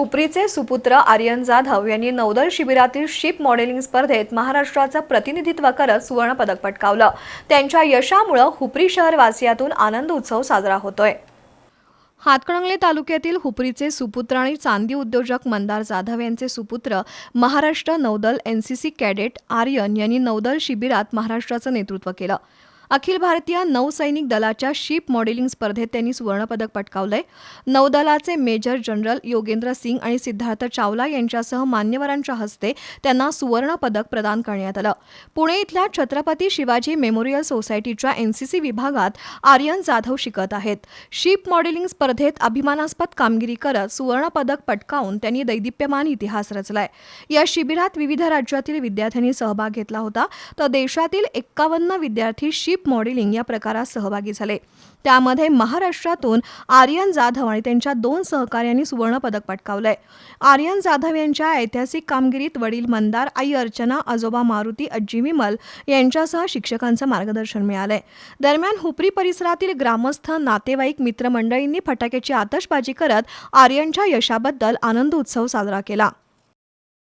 हुपरीचे सुपुत्र आर्यन जाधव यांनी नौदल शिबिरातील शिप मॉडेलिंग स्पर्धेत महाराष्ट्राचं प्रतिनिधित्व करत सुवर्णपदक पटकावलं. त्यांच्या यशामुळं हुपरी शहरवासियातून आनंद उत्सव साजरा होतोय. हातकणंगले तालुक्यातील हुपरीचे सुपुत्र आणि चांदी उद्योजक मंदार जाधव यांचे सुपुत्र महाराष्ट्र नौदल एनसीसी कॅडेट आर्यन यांनी नौदल शिबिरात महाराष्ट्राचं नेतृत्व केलं. अखिल भारतीय नौसैनिक दलाच्या शिप मॉडेलिंग स्पर्धेत त्यांनी सुवर्णपदक पटकावलंय. नौदलाचे मेजर जनरल योगेंद्र सिंग आणि सिद्धार्थ चावला यांच्यासह मान्यवरांच्या हस्ते त्यांना सुवर्णपदक प्रदान करण्यात आलं. पुणे इथल्या छत्रपती शिवाजी मेमोरियल सोसायटीच्या एनसीसी विभागात आर्यन जाधव शिकत आहेत. शिप मॉडेलिंग स्पर्धेत अभिमानास्पद कामगिरी करत सुवर्णपदक पटकावून त्यांनी दैदिप्यमान इतिहास रचलाय. या शिबिरात विविध राज्यातील विद्यार्थ्यांनी सहभाग घेतला होता. तर देशातील एक्कावन्न विद्यार्थी शिप मॉडेलिंग या प्रकारात सहभागी झाले. त्यामध्ये महाराष्ट्रातून आर्यन जाधव आणि त्यांच्या दोन सहकार्यांनी सुवर्णपदक पटकावलंय. आर्यन जाधव यांच्या ऐतिहासिक कामगिरीत वडील मंदार आई अर्चना आजोबा मारुती अज्जी विमल यांच्यासह शिक्षकांचं मार्गदर्शन मिळालंय. दरम्यान हुपरी परिसरातील ग्रामस्थ नातेवाईक मित्रमंडळींनी फटाक्याची आतषबाजी करत आर्यनच्या यशाबद्दल आनंद उत्सव साजरा केला.